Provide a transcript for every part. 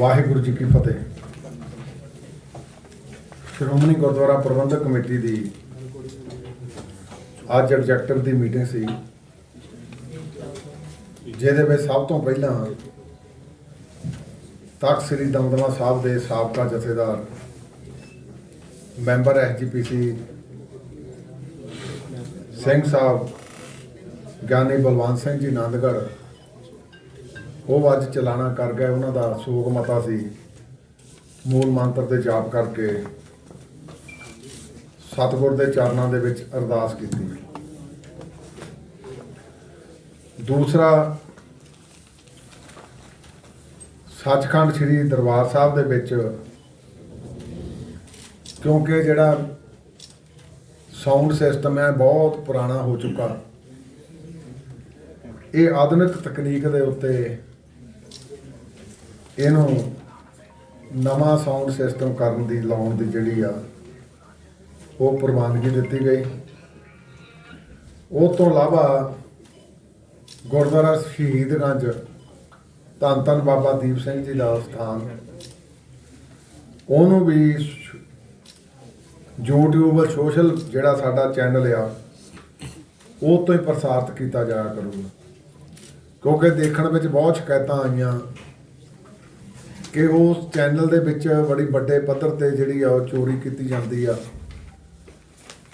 ਵਾਹਿਗੁਰੂ ਜੀ ਕੀ ਫਤਿਹ। ਸ਼੍ਰੋਮਣੀ ਗੁਰਦੁਆਰਾ ਪ੍ਰਬੰਧਕ ਕਮੇਟੀ ਦੀ ਅੱਜ ਐਗਜ਼ੈਕਟਿਵ ਦੀ ਮੀਟਿੰਗ ਸੀ, ਜਿਹਦੇ ਵਿੱਚ ਸਭ ਤੋਂ ਪਹਿਲਾਂ ਤਖਤ ਸ੍ਰੀ ਦਮਦਮਾ ਸਾਹਿਬ ਦੇ ਸਾਬਕਾ ਜਥੇਦਾਰ, ਮੈਂਬਰ ਐਸਜੀਪੀਸੀ ਸਿੰਘ ਸਾਹਿਬ, ਗਿਆਨੀ ਬਲਵੰਤ ਸਿੰਘ ਜੀ ਆਨੰਦਗੜ੍ਹ ਉਹ ਅੱਜ ਚਲਾਣਾ ਕਰ ਗਏ, ਉਹਨਾਂ ਦਾ ਸੋਗ ਮਤਾ ਸੀ। ਮੂਲ ਮੰਤਰ ਦੇ ਜਾਪ ਕਰਕੇ ਸਤਿਗੁਰ ਦੇ ਚਰਨਾਂ ਦੇ ਵਿੱਚ ਅਰਦਾਸ ਕੀਤੀ। ਦੂਸਰਾ, ਸੱਚਖੰਡ ਸ੍ਰੀ ਦਰਬਾਰ ਸਾਹਿਬ ਦੇ ਵਿੱਚ ਕਿਉਂਕਿ ਜਿਹੜਾ ਸਾਊਂਡ ਸਿਸਟਮ ਹੈ, ਬਹੁਤ ਪੁਰਾਣਾ ਹੋ ਚੁੱਕਾ। ਇਹ ਆਧੁਨਿਕ ਤਕਨੀਕ ਦੇ ਉੱਤੇ ਇਹਨੂੰ ਨਵਾਂ ਸਾਊਂਡ ਸਿਸਟਮ ਕਰਨ ਦੀ, ਲਾਉਣ ਦੀ ਜਿਹੜੀ ਆ, ਉਹ ਪ੍ਰਵਾਨਗੀ ਦਿੱਤੀ ਗਈ। ਉਹ ਤੋਂ ਇਲਾਵਾ ਗੁਰਦੁਆਰਾ ਸ਼ਹੀਦਗੰਜ ਧੰਨ ਧੰਨ ਬਾਬਾ ਦੀਪ ਸਿੰਘ ਜੀ ਦਾ ਸਥਾਨ, ਉਹਨੂੰ ਵੀ YouTube ਸੋਸ਼ਲ ਜਿਹੜਾ ਸਾਡਾ ਚੈਨਲ ਆ, ਉਹ ਤੋਂ ਹੀ ਪ੍ਰਸਾਰਿਤ ਕੀਤਾ ਜਾਇਆ ਕਰੂਗਾ। ਕਿਉਂਕਿ ਦੇਖਣ ਵਿੱਚ ਬਹੁਤ ਸ਼ਿਕਾਇਤਾਂ ਆਈਆਂ। ਕਿ ਉਸ ਚੈਨਲ ਦੇ ਵਿੱਚ ਬੜੀ ਵੱਡੇ ਪੱਧਰ ਤੇ ਜਿਹੜੀ ਆ ਉਹ ਚੋਰੀ ਕੀਤੀ ਜਾਂਦੀ ਆ।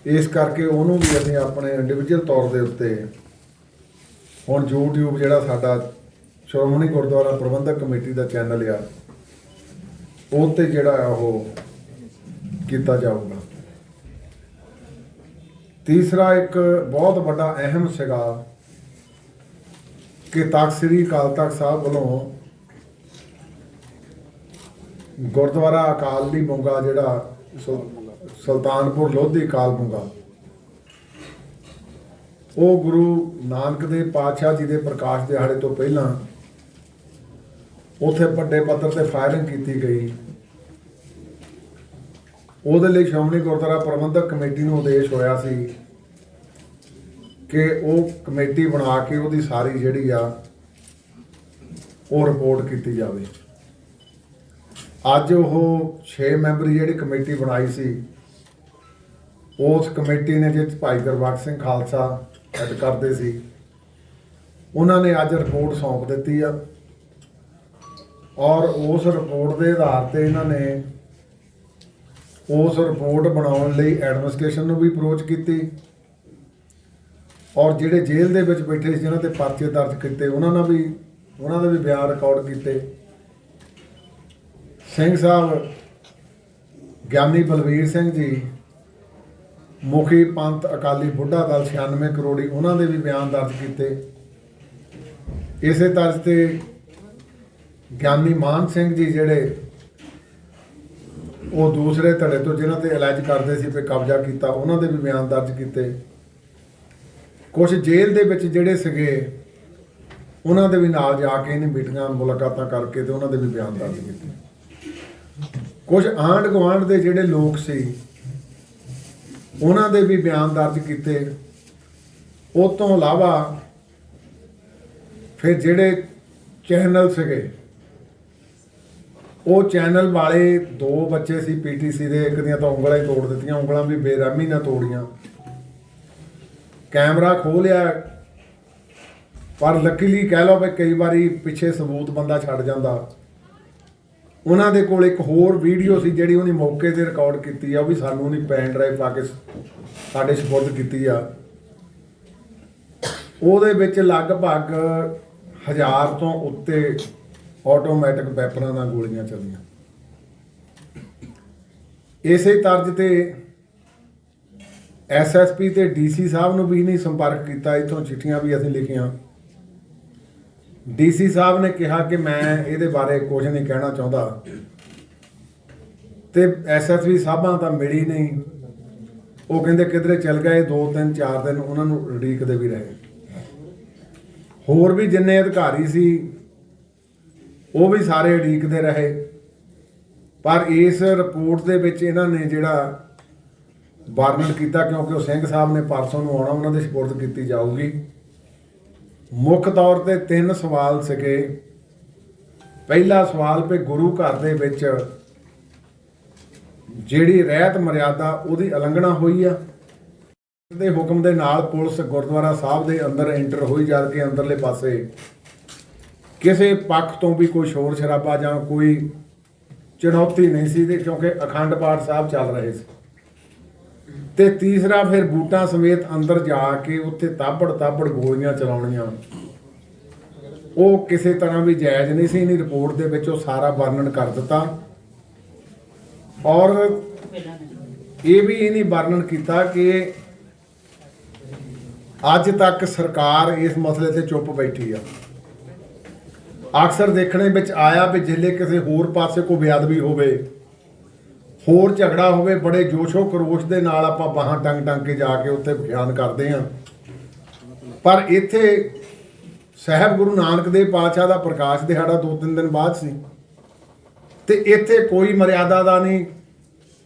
ਇਸ ਕਰਕੇ ਉਹਨੂੰ ਵੀ ਅਸੀਂ ਆਪਣੇ ਇੰਡੀਵਿਜੂਅਲ ਤੌਰ ਦੇ ਉੱਤੇ ਹੁਣ YouTube ਜਿਹੜਾ ਸਾਡਾ ਸ਼੍ਰੋਮਣੀ ਗੁਰਦੁਆਰਾ ਪ੍ਰਬੰਧਕ ਕਮੇਟੀ ਦਾ ਚੈਨਲ ਆ, ਉਹ ਤੇ ਜਿਹੜਾ ਆ ਉਹ ਕੀਤਾ ਜਾਊਗਾ। ਤੀਸਰਾ ਇੱਕ ਬਹੁਤ ਵੱਡਾ ਅਹਿਮ ਸੀਗਾ ਕਿ ਤਖਤ ਸ੍ਰੀ ਅਕਾਲ ਤਖਤ ਸਾਹਿਬ ਵੱਲੋਂ ਗੁਰਦੁਆਰਾ ਅਕਾਲ ਦੀ ਬੁੰਗਾ ਜਿਹੜਾ ਸੁਲ- ਸੁਲਤਾਨਪੁਰ ਲੋਧੀ ਅਕਾਲ ਬੁੰਗਾ ਉਹ ਗੁਰੂ ਨਾਨਕ ਦੇਵ ਪਾਤਸ਼ਾਹ ਜੀ ਦੇ ਪ੍ਰਕਾਸ਼ ਦਿਹਾੜੇ ਤੋਂ ਪਹਿਲਾਂ ਉਥੇ ਵੱਡੇ ਪੱਧਰ ਤੇ ਫਾਇਰਿੰਗ ਕੀਤੀ ਗਈ। ਉਹਦੇ ਲਈ ਸ਼੍ਰੋਮਣੀ ਗੁਰਦੁਆਰਾ ਪ੍ਰਬੰਧਕ ਕਮੇਟੀ ਨੂੰ ਉਦੇਸ਼ ਹੋਇਆ ਸੀ ਕਿ ਉਹ ਕਮੇਟੀ ਬਣਾ ਕੇ ਉਹਦੀ ਸਾਰੀ ਜਿਹੜੀ ਆ, ਉਹ ਰਿਪੋਰਟ ਕੀਤੀ ਜਾਵੇ। ਅੱਜ ਉਹ 6 ਮੈਂਬਰੀ ਜਿਹੜੀ ਕਮੇਟੀ ਬਣਾਈ ਸੀ, ਉਸ ਕਮੇਟੀ ਨੇ ਜਿਸ ਭਾਈ ਗੁਰਬਖਸ਼ ਸਿੰਘ ਖਾਲਸਾ ਹੈਡ ਕਰਦੇ ਸੀ, ਉਹਨਾਂ ਨੇ ਅੱਜ ਰਿਪੋਰਟ ਸੌਂਪ ਦਿੱਤੀ ਆ। ਔਰ ਉਸ ਰਿਪੋਰਟ ਦੇ ਆਧਾਰ ਤੇ ਇਹਨਾਂ ਨੇ ਉਸ ਰਿਪੋਰਟ ਬਣਾਉਣ ਲਈ ਐਡਮਿਨਿਸਟ੍ਰੇਸ਼ਨ ਨੂੰ ਵੀ ਅਪਰੋਚ ਕੀਤੀ। ਔਰ ਜਿਹੜੇ ਜੇਲ੍ਹ ਦੇ ਵਿੱਚ ਬੈਠੇ ਸੀ ਉਹਨਾਂ ਤੇ ਪਰਚੇ ਦਰਜ ਕੀਤੇ, ਉਹਨਾਂ ਨਾਲ ਵੀ, ਉਹਨਾਂ ਦਾ ਵੀ ਬਿਆਨ ਰਿਕਾਰਡ ਕੀਤੇ। ਸਿੰਘ ਸਾਹਿਬ, ਗਿਆਨੀ ਬਲਵੀਰ ਸਿੰਘ ਜੀ, ਮੁਖੀ ਪੰਥ ਅਕਾਲੀ ਬੁੱਢਾ ਦਲ 96 ਕਰੋੜੀ, ਉਹਨਾਂ ਦੇ ਵੀ ਬਿਆਨ ਦਰਜ ਕੀਤੇ। ਇਸੇ ਤਰ੍ਹਾਂ ਤੇ ਗਿਆਨੀ ਮਾਨ ਸਿੰਘ ਜੀ ਜਿਹੜੇ ਉਹ ਦੂਸਰੇ ਧੜੇ ਤੋਂ ਜਿਨ੍ਹਾਂ ਤੇ ਇਲਾਜ ਕਰਦੇ ਸੀ ਕਿ ਕਬਜ਼ਾ ਕੀਤਾ, ਉਹਨਾਂ ਦੇ ਵੀ ਬਿਆਨ ਦਰਜ ਕੀਤੇ। ਕੁਝ ਜੇਲ੍ਹ ਦੇ ਵਿੱਚ ਜਿਹੜੇ ਸੀਗੇ, ਉਹਨਾਂ ਦੇ ਵੀ ਨਾਲ ਜਾ ਕੇ ਇਹਨੇ ਮੀਟਿੰਗਾਂ, ਮੁਲਾਕਾਤਾਂ ਕਰਕੇ ਤੇ ਉਹਨਾਂ ਦੇ ਵੀ ਬਿਆਨ ਦਰਜ ਕੀਤੇ। ਕੁਝ ਆਂਢ ਗੁਆਂਢ ਦੇ ਜਿਹੜੇ ਲੋਕ ਸੀ, ਉਹਨਾਂ ਦੇ ਵੀ ਬਿਆਨ ਦਰਜ ਕੀਤੇ। ਉਹ ਤੋਂ ਇਲਾਵਾ ਫਿਰ ਜਿਹੜੇ ਚੈਨਲ ਸੀਗੇ, ਉਹ ਚੈਨਲ ਵਾਲੇ ਦੋ ਬੱਚੇ ਸੀ ਪੀਟੀਸੀ ਦੇ, ਇੱਕ ਦੀਆਂ ਤਾਂ ਉਂਗਲਾਂ ਹੀ ਤੋੜ ਦਿੱਤੀਆਂ, ਉਂਗਲਾਂ ਵੀ ਬੇਰਹਿਮੀ ਨਾਲ ਤੋੜੀਆਂ। ਕੈਮਰਾ ਖੋਹ ਲਿਆ, ਪਰ ਲੱਕੀਲੀ ਕਹਿ ਲਓ ਵੀ ਕਈ ਵਾਰੀ ਪਿੱਛੇ ਸਬੂਤ ਬੰਦਾ ਛੱਡ ਜਾਂਦਾ। ਉਹਨਾਂ ਦੇ ਕੋਲ ਇੱਕ ਹੋਰ ਵੀਡੀਓ ਸੀ ਜਿਹੜੀ ਉਹਨੇ ਮੌਕੇ ਤੇ ਰਿਕਾਰਡ ਕੀਤੀ ਆ, ਉਹ ਵੀ ਸਾਨੂੰ ਨਹੀਂ ਪੈਨ ਡਰਾਈਵ ਪਾ ਕੇ ਸਾਡੇ ਸਪੁਰਦ ਕੀਤੀ ਆ। ਉਹਦੇ ਵਿੱਚ ਲਗਭਗ ਹਜ਼ਾਰ ਤੋਂ ਉੱਤੇ ਆਟੋਮੈਟਿਕ ਵੈਪਨਾਂ ਨਾਲ ਗੋਲੀਆਂ ਚੱਲੀਆਂ। ਇਸੇ ਤਰਜ ਤੇ ਐਸਐਸਪੀ ਤੇ ਡੀਸੀ ਸਾਹਿਬ ਨੂੰ ਵੀ ਨਹੀਂ ਸੰਪਰਕ ਕੀਤਾ, ਇਥੋਂ ਚਿੱਠੀਆਂ ਵੀ ਅਸੀਂ ਲਿਖੀਆਂ। ਡੀਸੀ ਸਾਹਿਬ ਨੇ ਕਿਹਾ ਕਿ ਮੈਂ ਇਹਦੇ ਬਾਰੇ ਕੁਝ ਨਹੀਂ ਕਹਿਣਾ ਚਾਹੁੰਦਾ। ਤੇ ਐਸਐਸਪੀ ਸਾਹਿਬਾਂ ਤਾਂ ਮਿਲੀ ਨਹੀਂ। ਉਹ ਕਹਿੰਦੇ ਕਿਧਰੇ ਚਲ ਗਏ 2 3 4 ਦਿਨ ਉਹਨਾਂ ਨੂੰ ਉਡੀਕਦੇ ਵੀ ਰਹੇ। ਹੋਰ ਵੀ ਜਿੰਨੇ ਅਧਿਕਾਰੀ ਸੀ, ਉਹ ਵੀ ਸਾਰੇ ਉਡੀਕਦੇ ਰਹੇ। ਪਰ ਇਸ ਰਿਪੋਰਟ ਦੇ ਵਿੱਚ ਇਹਨਾਂ ਨੇ ਜਿਹੜਾ ਵਰਣਨ ਕੀਤਾ, ਕਿਉਂਕਿ ਉਹ ਸਿੰਘ ਸਾਹਿਬ ਨੇ ਪਰਸੋਂ ਨੂੰ ਆਉਣਾ, ਉਹਨਾਂ ਦੇ ਸਪੁਰਦ ਕੀਤੀ ਜਾਊਗੀ। ਮੁੱਖ ਤੌਰ ਤੇ ਤਿੰਨ ਸਵਾਲ ਸੀਗੇ। ਪਹਿਲਾ ਸਵਾਲ ਵੀ ਗੁਰੂ ਘਰ ਦੇ ਵਿੱਚ ਜਿਹੜੀ ਰਹਿਤ ਮਰਿਆਦਾ ਉਹਦੀ ਉਲੰਘਣਾ ਹੋਈ ਆ। ਦੇ ਹੁਕਮ ਦੇ ਨਾਲ ਪੁਲਿਸ ਗੁਰਦੁਆਰਾ ਸਾਹਿਬ ਦੇ ਅੰਦਰ ਐਂਟਰ ਹੋਈ ਜਦ ਕਿ ਅੰਦਰਲੇ ਪਾਸੇ। ਕਿਸੇ ਪੱਖ ਤੋਂ ਵੀ ਕੋਈ ਸ਼ੋਰ ਸ਼ਰਾਬਾ ਜਾਂ ਕੋਈ ਚੁਣੌਤੀ ਨਹੀਂ ਸੀ ਕਿਉਂਕਿ ਅਖੰਡ ਪਾਠ ਸਾਹਿਬ ਚੱਲ ਰਹੇ ਸੀ। ਤੇ ਤੀਸਰਾ ਫਿਰ ਬੂਟਾਂ ਸਮੇਤ ਅੰਦਰ ਜਾ ਕੇ ਉੱਥੇ ਤਾਬੜ ਤਾਬੜ ਗੋਲੀਆਂ ਚਲਾਉਣੀਆਂ। ਉਹ ਕਿਸੇ ਤਰ੍ਹਾਂ ਵੀ ਜਾਇਜ਼ ਨਹੀਂ ਸੀ ਇਹਨੀ ਰਿਪੋਰਟ ਦੇ ਵਿੱਚ ਉਹ ਸਾਰਾ ਵਰਣਨ ਕਰ ਦਿੱਤਾ। ਔਰ ਇਹ ਵੀ ਇਹਨੇ ਵਰਣਨ ਕੀਤਾ ਕਿ ਅੱਜ ਤੱਕ ਸਰਕਾਰ ਇਸ ਮਸਲੇ ਤੇ ਚੁੱਪ ਬੈਠੀ ਆ। ਅਕਸਰ ਦੇਖਣੇ ਵਿੱਚ ਆਇਆ ਵੀ ਜਿੱਲੇ ਕਿਸੇ ਹੋਰ ਪਾਸੇ ਕੋਈ ਬੇਅਦਬੀ ਹੋਵੇ ਹੋਰ ਝਗੜਾ ਹੋਵੇ, ਬੜੇ ਜੋਸ਼ੋ ਕਰੋਸ਼ ਦੇ ਨਾਲ ਆਪਾਂ ਬਾਹਾਂ ਟੰਗ ਟੰਗ ਕੇ ਜਾ ਕੇ ਉੱਥੇ ਬਿਆਨ ਕਰਦੇ ਹਾਂ। ਪਰ ਇੱਥੇ ਸਹਿਬ ਗੁਰੂ ਨਾਨਕ ਦੇਵ ਪਾਤਸ਼ਾਹ ਦਾ ਪ੍ਰਕਾਸ਼ ਦਿਹਾੜਾ ਦੋ ਤਿੰਨ ਦਿਨ ਬਾਅਦ ਸੀ। ਤੇ ਇੱਥੇ ਕੋਈ ਮਰਿਆਦਾ ਦਾ ਨਹੀਂ,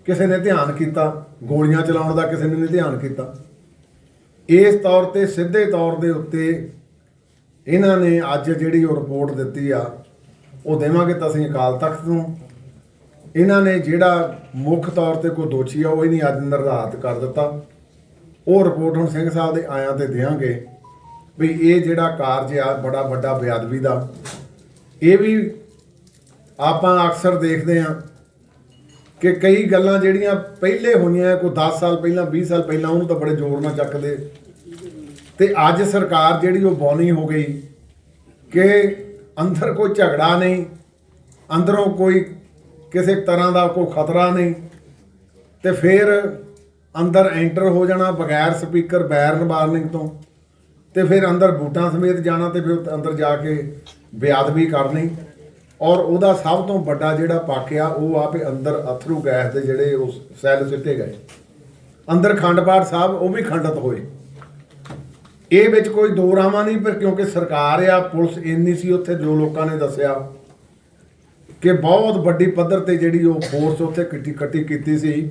ਕਿਸੇ ਨੇ ਧਿਆਨ ਕੀਤਾ, ਗੋਲੀਆਂ ਚਲਾਉਣ ਦਾ ਕਿਸੇ ਨੇ ਨਹੀਂ ਧਿਆਨ ਕੀਤਾ। ਇਸ ਤੌਰ ਤੇ ਸਿੱਧੇ ਤੌਰ ਦੇ ਉੱਤੇ ਇਹਨਾਂ ਨੇ ਅੱਜ ਜਿਹੜੀ ਉਹ ਰਿਪੋਰਟ ਦਿੱਤੀ ਆ, ਉਹ ਦੇਵਾਂਗੇ ਤਾਂ ਅਸੀਂ ਅਕਾਲ ਤਖਤ ਨੂੰ। ਇਹਨਾਂ ਨੇ ਜਿਹੜਾ ਮੁੱਖ ਤੌਰ ਤੇ ਕੋਈ ਦੋਸ਼ੀ ਆ, ਉਹ ਹੀ ਨਹੀਂ ਅੱਜ ਨਿਰਧਾਰਤ ਕਰ ਦਿੱਤਾ। ਉਹ ਰਿਪੋਰਟ ਹੁਣ ਸਿੰਘ ਸਾਹਿਬ ਦੇ ਆਇਆਂ ਤੇ ਦੇਵਾਂਗੇ ਵੀ ਇਹ ਜਿਹੜਾ ਕਾਰਜ ਆ, ਬੜਾ ਵੱਡਾ ਬੇਅਦਬੀ ਦਾ। ਇਹ ਵੀ ਆਪਾਂ ਅਕਸਰ ਦੇਖਦੇ ਆ ਕਿ ਕਈ ਗੱਲਾਂ ਜਿਹੜੀਆਂ ਪਹਿਲੇ ਹੋਈਆਂ, ਕੋਈ 10 ਸਾਲ ਪਹਿਲਾਂ 20 ਸਾਲ ਪਹਿਲਾਂ, ਉਹਨੂੰ ਤਾਂ ਬੜੇ ਜ਼ੋਰ ਨਾਲ ਚੱਕਦੇ। ਤੇ ਅੱਜ ਸਰਕਾਰ ਜਿਹੜੀ ਉਹ ਬੌਨੀ ਹੋ ਗਈ ਕਿ ਅੰਦਰ ਕੋਈ ਝਗੜਾ ਨਹੀਂ, ਅੰਦਰੋਂ ਕੋਈ ਕਿਸੇ ਤਰ੍ਹਾਂ ਦਾ ਕੋਈ ਖਤਰਾ ਨਹੀਂ। ਤੇ ਫਿਰ ਅੰਦਰ ਐਂਟਰ ਹੋ ਜਾਣਾ ਬਗੈਰ ਸਪੀਕਰ ਬੈਰਨ ਵਾਰਨਿੰਗ ਤੋਂ। ਤੇ ਫਿਰ ਅੰਦਰ ਬੂਟਾਂ ਸਮੇਤ ਜਾਣਾ ਤੇ ਫਿਰ ਅੰਦਰ ਜਾ ਕੇ ਬੇਅਦਬੀ ਕਰਨੀ। ਔਰ ਉਹਦਾ ਸਭ ਤੋਂ ਵੱਡਾ ਜਿਹੜਾ ਪੱਖ ਆ, ਉਹ ਆ ਵੀ ਅੰਦਰ ਅਥਰੂ ਗੈਸ ਦੇ ਜਿਹੜੇ ਉਸ ਸੈੱਲ ਸਿੱਟੇ ਗਏ। ਅੰਦਰ ਖੰਡ ਪਾਠ ਸਾਹਿਬ, ਉਹ ਵੀ ਖੰਡਤ ਹੋਏ। ਇਹ ਵਿੱਚ ਕੋਈ ਦੋ ਰਾਵਾਂ ਨਹੀਂ ਪਰ ਕਿਉਂਕਿ ਸਰਕਾਰ ਆ, ਪੁਲਿਸ ਇੰਨੀ ਸੀ ਉੱਥੇ ਜੋ ਲੋਕਾਂ ਨੇ ਦੱਸਿਆ। ਕਿ ਬਹੁਤ ਵੱਡੀ ਪੱਧਰ ਤੇ ਜਿਹੜੀ ਉਹ ਫੋਰਸ ਉੱਥੇ ਇਕੱਠੀ ਇਕੱਠੀ ਕੀਤੀ ਸੀ।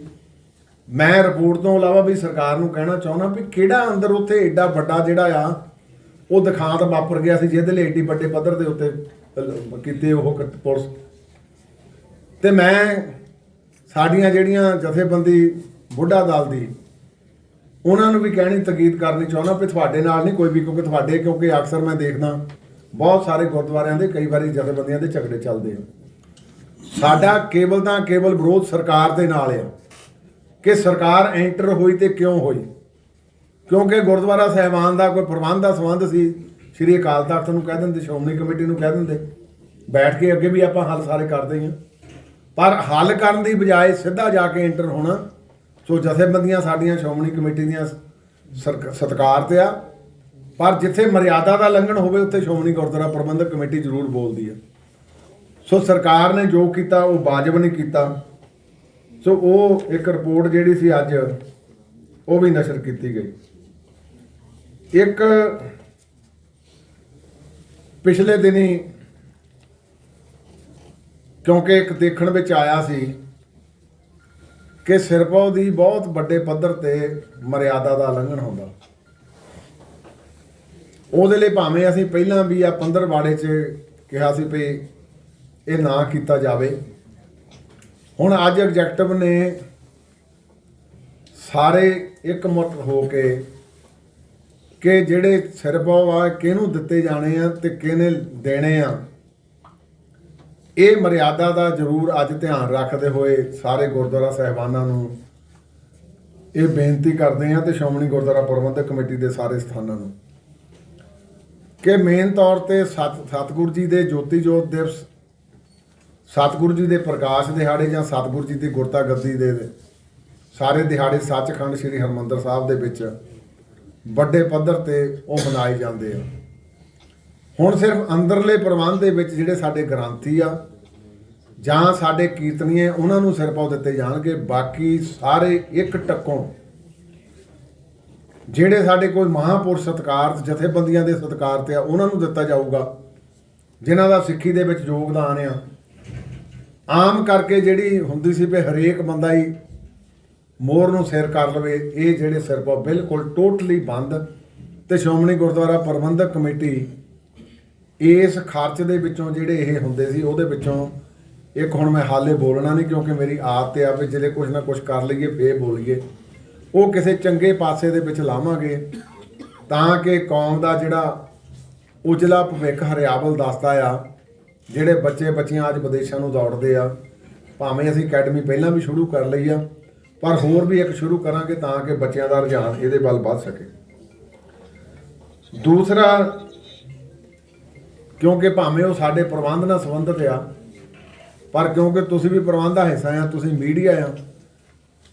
ਮੈਂ ਰਿਪੋਰਟ ਤੋਂ ਇਲਾਵਾ ਵੀ ਸਰਕਾਰ ਨੂੰ ਕਹਿਣਾ ਚਾਹੁੰਦਾ ਵੀ ਕਿਹੜਾ ਅੰਦਰ ਉੱਥੇ ਐਡਾ ਵੱਡਾ ਜਿਹੜਾ ਆ, ਉਹ ਦਿਖਾਂਤ ਵਾਪਰ ਗਿਆ ਸੀ, ਜਿਹਦੇ ਲਈ ਐਡੀ ਵੱਡੇ ਪੱਧਰ ਦੇ ਉੱਤੇ ਕੀਤੇ ਉਹ ਕ- ਪੁਲਿਸ। ਤੇ ਮੈਂ ਸਾਡੀਆਂ ਜਿਹੜੀਆਂ ਜਥੇਬੰਦੀ ਬੁੱਢਾ ਦਲ ਦੀ, ਉਹਨਾਂ ਨੂੰ ਵੀ ਕਹਿਣੀ ਤਕੀਦ ਕਰਨੀ ਚਾਹੁੰਦਾ ਵੀ ਤੁਹਾਡੇ ਨਾਲ ਨਹੀਂ ਕੋਈ ਵੀ, ਕਿਉਂਕਿ ਤੁਹਾਡੇ, ਕਿਉਂਕਿ ਅਕਸਰ ਮੈਂ ਦੇਖਦਾ, ਬਹੁਤ ਸਾਰੇ ਗੁਰਦੁਆਰਿਆਂ ਦੇ ਕਈ ਵਾਰੀ ਜਥੇਬੰਦੀਆਂ ਦੇ ਝਗੜੇ ਚੱਲਦੇ ਆ। ਸਾਡਾ ਕੇਵਲ ਤਾਂ ਕੇਵਲ ਵਿਰੋਧ ਸਰਕਾਰ ਦੇ ਨਾਲ ਆ। ਕਿ ਸਰਕਾਰ ਐਂਟਰ ਹੋਈ ਤੇ ਕਿਉਂ ਹੋਈ? ਕਿਉਂਕਿ ਗੁਰਦੁਆਰਾ ਸਾਹਿਬਾਨ ਦਾ ਕੋਈ ਪ੍ਰਬੰਧ ਦਾ ਸੰਬੰਧ ਸੀ, ਸ਼੍ਰੀ ਅਕਾਲ ਤਖਤ ਨੂੰ ਕਹਿ ਦਿੰਦੇ, ਸ਼੍ਰੋਮਣੀ ਕਮੇਟੀ ਨੂੰ ਕਹਿ ਦਿੰਦੇ। ਬੈਠ ਕੇ ਅੱਗੇ ਵੀ ਆਪਾਂ ਹੱਲ ਸਾਰੇ ਕਰਦੇ ਹਾਂ। ਪਰ ਹੱਲ ਕਰਨ ਦੀ ਬਜਾਏ ਸਿੱਧਾ ਜਾ ਕੇ ਐਂਟਰ ਹੋਣਾ, ਸੋ ਜਥੇਬੰਦੀਆਂ ਸਾਡੀਆਂ, ਸ਼੍ਰੋਮਣੀ ਕਮੇਟੀ ਦੀਆਂ ਸਰਕ- ਸਤਿਕਾਰ ਤੇ ਆ। ਪਰ ਜਿੱਥੇ ਮਰਿਆਦਾ ਦਾ ਲੰਘਣ ਹੋਵੇ, ਉੱਥੇ ਸ਼੍ਰੋਮਣੀ ਗੁਰਦੁਆਰਾ ਪ੍ਰਬੰਧਕ ਕਮੇਟੀ ਜ਼ਰੂਰ ਬੋਲਦੀ ਆ। ਸੋ ਸਰਕਾਰ ਨੇ ਜੋ ਕੀਤਾ, ਉਹ ਵਾਜਬ ਨਹੀਂ ਕੀਤਾ। ਸੋ ਉਹ ਇੱਕ ਰਿਪੋਰਟ ਜਿਹੜੀ ਸੀ ਅੱਜ, ਉਹ ਵੀ ਨਸ਼ਰ ਕੀਤੀ ਗਈ। ਇੱਕ ਪਿਛਲੇ ਦਿਨੀ ਕਿਉਂਕਿ ਇੱਕ ਦੇਖਣ ਵਿੱਚ ਆਇਆ ਸੀ ਕਿ ਸਿਰਪਾਉ ਦੀ ਬਹੁਤ ਵੱਡੇ ਪੱਧਰ ਤੇ ਮਰਿਆਦਾ ਦਾ ਉਲੰਘਣ ਹੁੰਦਾ। ਉਹਦੇ ਲਈ ਭਾਵੇਂ ਅਸੀਂ ਪਹਿਲਾਂ ਵੀ ਆ ਪੰਦਰ ਪੰਦਰਵਾੜੇ 'ਚ ਕਿਹਾ ਸੀ ਵੀ ਇਹ ਨਾ ਕੀਤਾ ਜਾਵੇ। ਹੁਣ ਅੱਜ ਐਗਜੈਕਟਿਵ ਨੇ ਸਾਰੇ ਇੱਕਮਤ ਹੋ ਕੇ ਕਿ ਜਿਹੜੇ ਸਿਰਪਾਉ ਆ, ਕਿਹਨੂੰ ਦਿੱਤੇ ਜਾਣੇ ਆ ਤੇ ਕਿਹਨੇ ਦੇਣੇ ਆ, ਇਹ ਮਰਿਆਦਾ ਦਾ ਜ਼ਰੂਰ ਅੱਜ ਧਿਆਨ ਰੱਖਦੇ ਹੋਏ ਸਾਰੇ ਗੁਰਦੁਆਰਾ ਸਾਹਿਬਾਨਾਂ ਨੂੰ ਇਹ ਬੇਨਤੀ ਕਰਦੇ ਆ ਤੇ ਸ਼੍ਰੋਮਣੀ ਗੁਰਦੁਆਰਾ ਪ੍ਰਬੰਧਕ ਕਮੇਟੀ ਦੇ ਸਾਰੇ ਸਥਾਨਾਂ ਨੂੰ ਕਿ ਮੇਨ ਤੌਰ ਤੇ ਸਤ, ਸਤਿਗੁਰੂ ਜੀ ਦੇ ਜੋਤੀ ਜੋਤ ਦਿਵਸ ਸਤਿਗੁਰੂ ਜੀ ਦੇ ਪ੍ਰਕਾਸ਼ ਦਿਹਾੜੇ ਜਾਂ ਸਤਿਗੁਰੂ ਜੀ ਦੀ ਗੁਰਤਾ ਗੱਦੀ ਦੇ ਸਾਰੇ ਦਿਹਾੜੇ ਸੱਚਖੰਡ ਸ੍ਰੀ ਹਰਮੰਦਰ ਸਾਹਿਬ ਦੇ ਵਿੱਚ ਵੱਡੇ ਪੱਧਰ ਤੇ ਉਹ ਮਨਾਏ ਜਾਂਦੇ ਆ। ਹੁਣ ਸਿਰਫ ਅੰਦਰਲੇ ਪ੍ਰਬੰਧ ਦੇ ਵਿੱਚ ਜਿਹੜੇ ਸਾਡੇ ਗ੍ਰੰਥੀ ਆ ਜਾਂ ਸਾਡੇ ਕੀਰਤਨੀਏ, ਉਹਨਾਂ ਨੂੰ ਸਿਰ ਪਾਉ ਦਿੱਤੇ ਜਾਣਗੇ। ਬਾਕੀ ਸਾਰੇ ਇੱਕ ਟੱਕੋਂ ਜਿਹੜੇ ਸਾਡੇ ਕੋਈ ਮਹਾਪੁਰਸ਼ ਸਤਕਾਰ, ਜਥੇਬੰਦੀਆਂ ਦੇ ਸਤਕਾਰ ਤੇ ਆ, ਉਹਨਾਂ ਨੂੰ ਦਿੱਤਾ ਜਾਊਗਾ। ਜਿਨ੍ਹਾਂ ਦਾ ਸਿੱਖੀ ਦੇ ਵਿੱਚ ਯੋਗਦਾਨ ਆ। ਆਮ ਕਰਕੇ ਜਿਹੜੀ ਹੁੰਦੀ ਸੀ ਵੀ ਹਰੇਕ ਬੰਦਾ ਹੀ ਮੋਰ ਨੂੰ ਸਿਰ ਕਰ ਲਵੇ, ਇਹ ਜਿਹੜੇ ਸਿਰ ਬਿਲਕੁਲ ਟੋਟਲੀ ਬੰਦ। ਤੇ ਸ਼੍ਰੋਮਣੀ ਗੁਰਦੁਆਰਾ ਪ੍ਰਬੰਧਕ ਕਮੇਟੀ ਇਸ ਖਰਚ ਦੇ ਵਿੱਚੋਂ ਜਿਹੜੇ ਇਹ ਹੁੰਦੇ ਸੀ, ਉਹਦੇ ਵਿੱਚੋਂ ਇੱਕ ਹੁਣ ਮੈਂ ਹਾਲੇ ਬੋਲਣਾ ਨਹੀਂ, ਕਿਉਂਕਿ ਮੇਰੀ ਆਦਤ ਆ ਵੀ ਜਿਹੜੇ ਕੁਝ ਨਾ ਕੁਝ ਕਰ ਲਈਏ, ਫੇਰ ਬੋਲੀਏ। ਉਹ ਕਿਸੇ ਚੰਗੇ ਪਾਸੇ ਦੇ ਵਿੱਚ ਲਾਵਾਂਗੇ ਤਾਂ ਕਿ ਕੌਮ ਦਾ ਜਿਹੜਾ ਉਜਲਾ ਭਵਿੱਖ ਹਰਿਆਵਲ ਦੱਸਦਾ ਆ ਜਿਹੜੇ ਬੱਚੇ ਬੱਚੀਆਂ ਅੱਜ ਵਿਦੇਸ਼ਾਂ ਨੂੰ ਦੌੜਦੇ ਆ, ਭਾਵੇਂ ਅਸੀਂ ਅਕੈਡਮੀ ਪਹਿਲਾਂ ਵੀ ਸ਼ੁਰੂ ਕਰ ਲਈ ਆ, ਪਰ ਹੋਰ ਵੀ ਇੱਕ ਸ਼ੁਰੂ ਕਰਾਂਗੇ ਤਾਂ ਕਿ ਬੱਚਿਆਂ ਦਾ ਰੁਝਾਨ ਇਹਦੇ ਵੱਲ ਵੱਧ ਸਕੇ। ਦੂਸਰਾ, ਕਿਉਂਕਿ ਭਾਵੇਂ ਉਹ ਸਾਡੇ ਪ੍ਰਬੰਧ ਨਾਲ ਸੰਬੰਧਿਤ ਆ, ਪਰ ਕਿਉਂਕਿ ਤੁਸੀਂ ਵੀ ਪ੍ਰਬੰਧ ਦਾ ਹਿੱਸਾ ਆ, ਤੁਸੀਂ ਮੀਡੀਆ ਆ,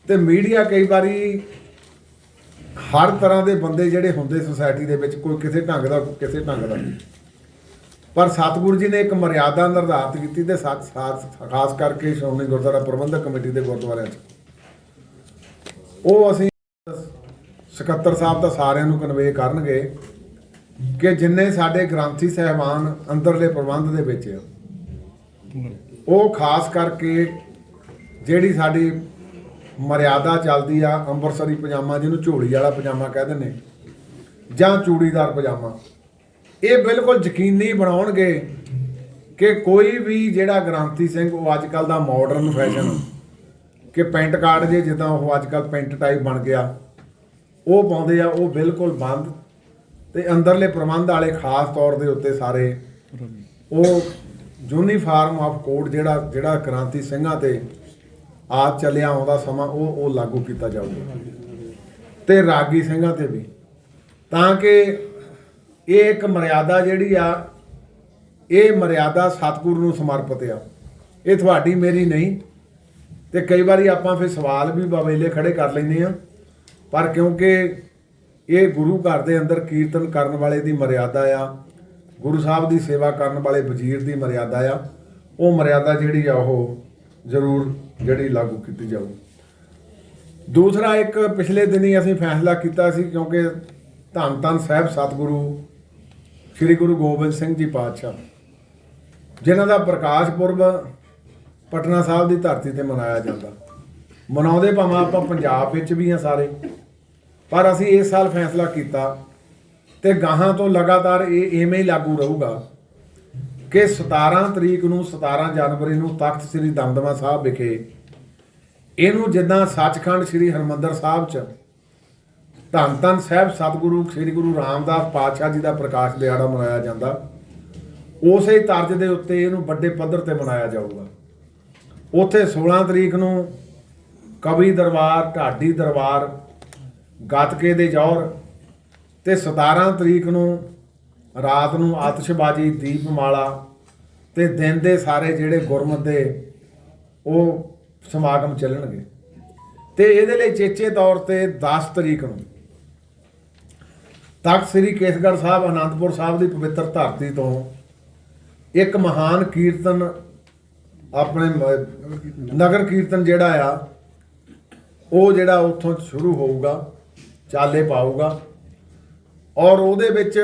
ਤੇ ਮੀਡੀਆ ਕਈ ਵਾਰੀ ਹਰ ਤਰ੍ਹਾਂ ਦੇ ਬੰਦੇ ਜਿਹੜੇ ਹੁੰਦੇ ਸੁਸਾਇਟੀ ਦੇ ਵਿੱਚ ਕੋਈ ਕਿਸੇ ਢੰਗ ਦਾ, ਕਿਸੇ ਢੰਗ ਦਾ ਪਰ ਸਤਿਗੁਰੂ ਜੀ ਨੇ ਇੱਕ ਮਰਿਆਦਾ ਨਿਰਧਾਰਤ ਕੀਤੀ ਤੇ ਸੱਚ ਸਾਥ- ਖਾਸ ਕਰਕੇ ਸ਼੍ਰੋਮਣੀ ਗੁਰਦੁਆਰਾ ਪ੍ਰਬੰਧਕ ਕਮੇਟੀ ਦੇ ਗੁਰਦੁਆਰਿਆਂ 'ਚ। ਉਹ ਅਸੀਂ ਸਕੱਤਰ ਸਾਹਿਬ ਤਾਂ ਸਾਰਿਆਂ ਨੂੰ ਕਨਵੇ ਕਰਨਗੇ ਕਿ ਜਿੰਨੇ ਸਾਡੇ ਗ੍ਰੰਥੀ ਸਹਿਬਾਨ ਅੰਦਰਲੇ ਪ੍ਰਬੰਧ ਦੇ ਵਿੱਚ ਆ, ਉਹ ਖਾਸ ਕਰਕੇ ਜਿਹੜੀ ਸਾਡੀ ਮਰਿਆਦਾ ਚੱਲਦੀ ਆ ਅੰਮ੍ਰਿਤਸਰੀ ਪਜਾਮਾ ਜਿਹਨੂੰ ਝੋਲੀ ਵਾਲਾ ਪਜਾਮਾ ਕਹਿ ਦਿੰਦੇ, ਜਾਂ ਚੂੜੀਦਾਰ ਪਜਾਮਾ। ਇਹ ਬਿਲਕੁਲ ਯਕੀਨੀ ਬਣਾਉਣਗੇ ਕਿ ਕੋਈ ਵੀ ਜਿਹੜਾ ਗ੍ਰੰਥੀ ਸਿੰਘ, ਉਹ ਅੱਜ ਕੱਲ ਦਾ ਮਾਡਰਨ ਫੈਸ਼ਨ ਕਿ ਪੈਂਟ ਕਾਰਡ ਜੇ, ਜਿੱਦਾਂ ਉਹ ਅੱਜ ਕੱਲ ਪੈਂਟ ਟਾਈਪ ਬਣ ਗਿਆ, ਉਹ ਪਾਉਂਦੇ ਆ, ਉਹ ਬਿਲਕੁਲ ਬੰਦ ਤੇ ਅੰਦਰਲੇ ਪ੍ਰਬੰਧ ਵਾਲੇ ਖਾਸ ਤੌਰ ਦੇ ਉੱਤੇ ਸਾਰੇ ਉਹ ਯੂਨੀਫਾਰਮ ਆਫ ਕੋਡ ਜਿਹੜਾ ਜਿਹੜਾ ਕ੍ਰਾਂਤੀ ਸਿੰਘਾਂ ਤੇ ਆ ਚੱਲਿਆ ਆਉਂਦਾ ਸਮਾਂ, ਉਹ ਉਹ ਲਾਗੂ ਕੀਤਾ ਜਾਊਗਾ ਤੇ ਰਾਗੀ ਸਿੰਘਾਂ ਤੇ ਵੀ। ਤਾਂ ਕਿ ਇਹ ਇੱਕ ਮਰਿਆਦਾ ਜਿਹੜੀ ਆ, ਇਹ ਮਰਿਆਦਾ ਸਤਿਗੁਰੂ ਨੂੰ ਸਮਰਪਿਤ ਆ। ਇਹ ਤੁਹਾਡੀ ਮੇਰੀ ਨਹੀਂ। ਤੇ ਕਈ ਵਾਰੀ ਆਪਾਂ ਫਿਰ ਸਵਾਲ ਵੀ ਬਵੇਲੇ ਖੜੇ ਕਰ ਲੈਂਦੇ ਆ। ਪਰ ਕਿਉਂਕਿ ਇਹ ਗੁਰੂ ਘਰ ਦੇ ਅੰਦਰ ਕੀਰਤਨ ਕਰਨ ਵਾਲੇ ਦੀ ਮਰਿਆਦਾ ਆ, ਗੁਰੂ ਸਾਹਿਬ ਦੀ ਸੇਵਾ ਕਰਨ ਵਾਲੇ ਵਜ਼ੀਰ ਦੀ ਮਰਿਆਦਾ ਆ, ਉਹ ਮਰਿਆਦਾ ਜਿਹੜੀ ਆ ਉਹ ਜ਼ਰੂਰ ਜਿਹੜੀ ਲਾਗੂ ਕੀਤੀ ਜਾਊ। ਦੂਸਰਾ ਇੱਕ ਪਿਛਲੇ ਦਿਨੀ ਅਸੀਂ ਫੈਸਲਾ ਕੀਤਾ ਸੀ ਕਿਉਂਕਿ ਧੰਨ ਧੰਨ ਸਾਹਿਬ ਸਤਿਗੁਰੂ ਸ੍ਰੀ ਗੁਰੂ ਗੋਬਿੰਦ ਸਿੰਘ ਜੀ ਪਾਤਸ਼ਾਹ, ਜਿਨ੍ਹਾਂ ਦਾ ਪ੍ਰਕਾਸ਼ ਪੁਰਬ ਪਟਨਾ ਸਾਹਿਬ ਦੀ ਧਰਤੀ ਤੇ ਮਨਾਇਆ ਜਾਂਦਾ। ਮਨਾਉਂਦੇ ਭਾਵੇਂ ਆਪਾਂ ਪੰਜਾਬ ਵਿੱਚ ਵੀ ਆ ਸਾਰੇ, ਪਰ ਅਸੀਂ ਇਸ ਸਾਲ ਫੈਸਲਾ ਕੀਤਾ ਤੇ ਗਾਹਾਂ ਤੋਂ ਲਗਾਤਾਰ ਇਹ ਐਵੇਂ ਹੀ ਲਾਗੂ ਰਹੂਗਾ ਕਿ 17 ਤਰੀਕ ਨੂੰ 17 ਜਨਵਰੀ ਨੂੰ ਤਖਤ ਸ੍ਰੀ ਦਮਦਮਾ ਸਾਹਿਬ ਵਿਖੇ, ਇਹਨੂੰ ਜਿੱਦਾਂ ਸੱਚਖੰਡ ਸ੍ਰੀ ਹਰਮੰਦਰ ਸਾਹਿਬ ਚ ਧੰਨ ਧੰਨ ਸਾਹਿਬ, ਸਤਿਗੁਰੂ, ਸ੍ਰੀ ਗੁਰੂ ਰਾਮਦਾਸ ਪਾਤਸ਼ਾਹ ਜੀ ਦਾ ਪ੍ਰਕਾਸ਼ ਦਿਹਾੜਾ ਮਨਾਇਆ ਜਾਂਦਾ। ਉਸੇ ਤਰਜ ਦੇ ਉੱਤੇ ਇਹਨੂੰ ਵੱਡੇ ਪੱਧਰ ਤੇ ਮਨਾਇਆ ਜਾਊਗਾ। ਉੱਥੇ 16 ਤਰੀਕ ਨੂੰ ਕਵੀ ਦਰਬਾਰ, ਢਾਡੀ ਦਰਬਾਰ, ਗੱਤਕੇ ਦੇ ਜੌਹਰ ਤੇ 17 ਤਰੀਕ ਨੂੰ ਰਾਤ ਨੂੰ ਆਤਿਸ਼ਬਾਜ਼ੀ, ਦੀਪਮਾਲਾ ਤੇ ਦਿਨ ਦੇ ਸਾਰੇ ਜਿਹੜੇ ਗੁਰਮਤ ਦੇ ਉਹ ਸਮਾਗਮ ਚੱਲਣਗੇ। ਤੇ ਇਹਦੇ ਲਈ ਚੇਚੇ ਤੌਰ ਤੇ 10 ਤਰੀਕ ਨੂੰ ਤਖਤ ਸ੍ਰੀ ਕੇਸਗੜ੍ਹ ਸਾਹਿਬ, ਅਨੰਦਪੁਰ ਸਾਹਿਬ ਦੀ ਪਵਿੱਤਰ ਧਰਤੀ ਤੋਂ ਇੱਕ ਮਹਾਨ ਕੀਰਤਨ ਆਪਣੇ ਨਗਰ ਕੀਰਤਨ ਜਿਹੜਾ ਆ, ਉਹ ਜਿਹੜਾ ਉੱਥੋਂ ਸ਼ੁਰੂ ਹੋਊਗਾ, ਚਾਲੇ ਪਾਊਗਾ। ਔਰ ਉਹਦੇ ਵਿੱਚ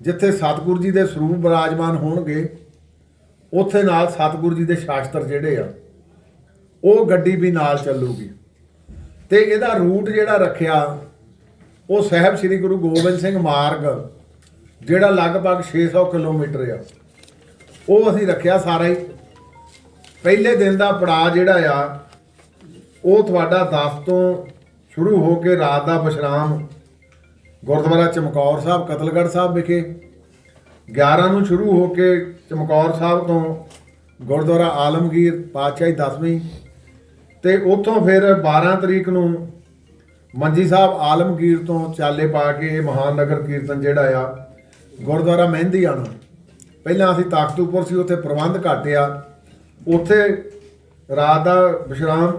ਜਿੱਥੇ ਸਤਿਗੁਰੂ ਜੀ ਦੇ ਸਰੂਪ ਬਿਰਾਜਮਾਨ ਹੋਣਗੇ, ਉੱਥੇ ਨਾਲ ਸਤਿਗੁਰੂ ਜੀ ਦੇ ਸ਼ਾਸਤਰ ਜਿਹੜੇ ਆ, ਉਹ ਗੱਡੀ ਵੀ ਨਾਲ ਚੱਲੂਗੀ। ਤੇ ਇਹਦਾ ਰੂਟ ਜਿਹੜਾ ਰੱਖਿਆ ਉਹ ਸਾਹਿਬ ਸ੍ਰੀ ਗੁਰੂ ਗੋਬਿੰਦ ਸਿੰਘ ਮਾਰਗ, ਜਿਹੜਾ ਲਗਭਗ 600 ਕਿਲੋਮੀਟਰ ਆ, ਉਹ ਅਸੀਂ ਰੱਖਿਆ ਸਾਰਾ ਹੀ। ਪਹਿਲੇ ਦਿਨ ਦਾ ਪੜਾਅ ਜਿਹੜਾ ਆ, ਉਹ ਤੁਹਾਡਾ 10 ਤੋਂ ਸ਼ੁਰੂ ਹੋ ਕੇ ਰਾਤ ਦਾ ਵਿਸ਼ਰਾਮ ਗੁਰਦੁਆਰਾ ਚਮਕੌਰ ਸਾਹਿਬ, ਕਤਲਗੜ੍ਹ ਸਾਹਿਬ ਵਿਖੇ। 11 ਨੂੰ ਸ਼ੁਰੂ ਹੋ ਕੇ ਚਮਕੌਰ ਸਾਹਿਬ ਤੋਂ ਗੁਰਦੁਆਰਾ ਆਲਮਗੀਰ ਪਾਤਸ਼ਾਹੀ 10ਵੀਂ ਤੇ ਉੱਥੋਂ ਫਿਰ 12 ਤਰੀਕ ਨੂੰ ਮੰਜੀ ਸਾਹਿਬ ਆਲਮਗੀਰ ਤੋਂ ਚਾਲੇ ਪਾ ਕੇ ਇਹ ਮਹਾਨ ਨਗਰ ਕੀਰਤਨ ਜਿਹੜਾ ਆ, ਗੁਰਦੁਆਰਾ ਮਹਿੰਦੀ ਆਣਾ। ਪਹਿਲਾਂ ਅਸੀਂ ਤਾਕਤੂਪੁਰ ਸੀ, ਉੱਥੇ ਪ੍ਰਬੰਧ ਘੱਟ ਆ ਉੱਥੇ ਰਾਤ ਦਾ ਵਿਸ਼ਰਾਮ,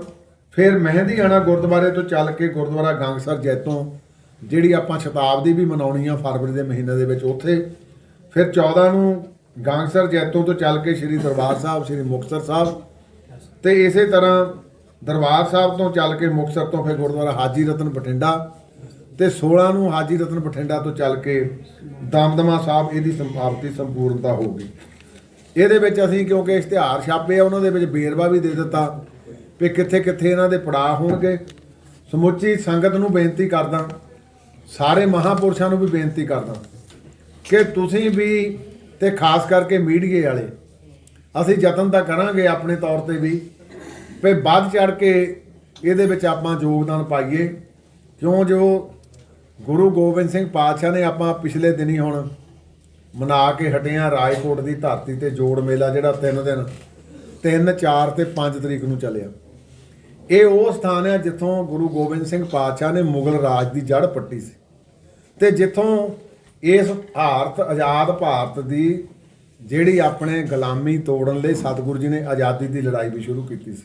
ਫਿਰ ਮਹਿੰਦੀ ਆਣਾ ਗੁਰਦੁਆਰੇ ਤੋਂ ਚੱਲ ਕੇ ਗੁਰਦੁਆਰਾ ਗੰਗਸਰ ਜੈਤੋਂ, ਜਿਹੜੀ ਆਪਾਂ ਸ਼ਤਾਬਦੀ ਵੀ ਮਨਾਉਣੀ ਆ ਫਰਵਰੀ ਦੇ ਮਹੀਨੇ ਦੇ ਵਿੱਚ ਉੱਥੇ। ਫਿਰ 14 ਨੂੰ ਗਾਂਗਸਰ ਜੈਤੋਂ ਤੋਂ ਚੱਲ ਕੇ ਸ੍ਰੀ ਦਰਬਾਰ ਸਾਹਿਬ, ਸ੍ਰੀ ਮੁਕਤਸਰ ਸਾਹਿਬ। ਤੇ ਇਸੇ ਤਰ੍ਹਾਂ ਦਰਬਾਰ ਸਾਹਿਬ ਤੋਂ ਚੱਲ ਕੇ ਮੁਕਤਸਰ ਤੋਂ ਫਿਰ ਗੁਰਦੁਆਰਾ ਹਾਜੀ ਰਤਨ ਬਠਿੰਡਾ ਤੇ 16 ਨੂੰ ਹਾਜੀ ਰਤਨ ਬਠਿੰਡਾ ਤੋਂ ਚੱਲ ਕੇ ਦਮਦਮਾ ਸਾਹਿਬ ਇਹਦੀ ਸਮਾਪਤੀ ਸੰਪੂਰਨਤਾ ਹੋ ਗਈ। ਇਹਦੇ ਵਿੱਚ ਅਸੀਂ ਕਿਉਂਕਿ ਇਸ਼ਤਿਹਾਰ ਛਾਪੇ ਆ, ਉਹਨਾਂ ਦੇ ਵਿੱਚ ਵੇਰਵਾ ਵੀ ਦੇ ਦਿੱਤਾ ਵੀ ਕਿੱਥੇ ਕਿੱਥੇ ਇਹਨਾਂ ਦੇ ਪੜਾਅ ਹੋਣਗੇ। ਸਮੁੱਚੀ ਸੰਗਤ ਨੂੰ ਬੇਨਤੀ ਕਰਦਾ, ਸਾਰੇ ਮਹਾਪੁਰਸ਼ਾਂ ਨੂੰ ਵੀ ਬੇਨਤੀ ਕਰਦਾ ਕਿ ਤੁਸੀਂ ਵੀ ਤੇ ਖਾਸ ਕਰਕੇ ਮੀਡੀਏ ਵਾਲੇ, ਅਸੀਂ ਯਤਨ ਤਾਂ ਕਰਾਂਗੇ ਆਪਣੇ ਤੌਰ ਤੇ ਵੀ ਵੀ ਵੱਧ ਚੜ ਕੇ ਇਹਦੇ ਵਿੱਚ ਆਪਾਂ ਯੋਗਦਾਨ ਪਾਈਏ। ਕਿਉਂ ਜੋ ਗੁਰੂ ਗੋਬਿੰਦ ਸਿੰਘ ਪਾਤਸ਼ਾਹ ਨੇ ਆਪਾਂ ਪਿਛਲੇ ਦਿਨੀ ਹੁਣ ਮਨਾ ਕੇ ਹਟਿਆ ਰਾਜਕੋਟ ਦੀ ਧਰਤੀ ਤੇ ਜੋੜ ਮੇਲਾ ਜਿਹੜਾ ਤਿੰਨ ਦਿਨ 3 4 ਤੇ 5 ਤਰੀਕ ਨੂੰ ਚੱਲਿਆ। ਇਹ ਉਹ ਸਥਾਨ ਹੈ ਜਿੱਥੋਂ ਗੁਰੂ ਗੋਬਿੰਦ ਸਿੰਘ ਪਾਤਸ਼ਾਹ ਨੇ ਮੁਗਲ ਰਾਜ ਦੀ ਜੜ ਪੱਟੀ ਸੀ। ਤੇ ਜਿੱਥੋਂ ਇਸ ਭਾਰਤ, ਆਜ਼ਾਦ ਭਾਰਤ ਦੀ ਜਿਹੜੀ ਆਪਣੇ ਗੁਲਾਮੀ ਤੋੜਨ ਲਈ ਸਤਿਗੁਰੂ ਜੀ ਨੇ ਆਜ਼ਾਦੀ ਦੀ ਲੜਾਈ ਵੀ ਸ਼ੁਰੂ ਕੀਤੀ ਸੀ।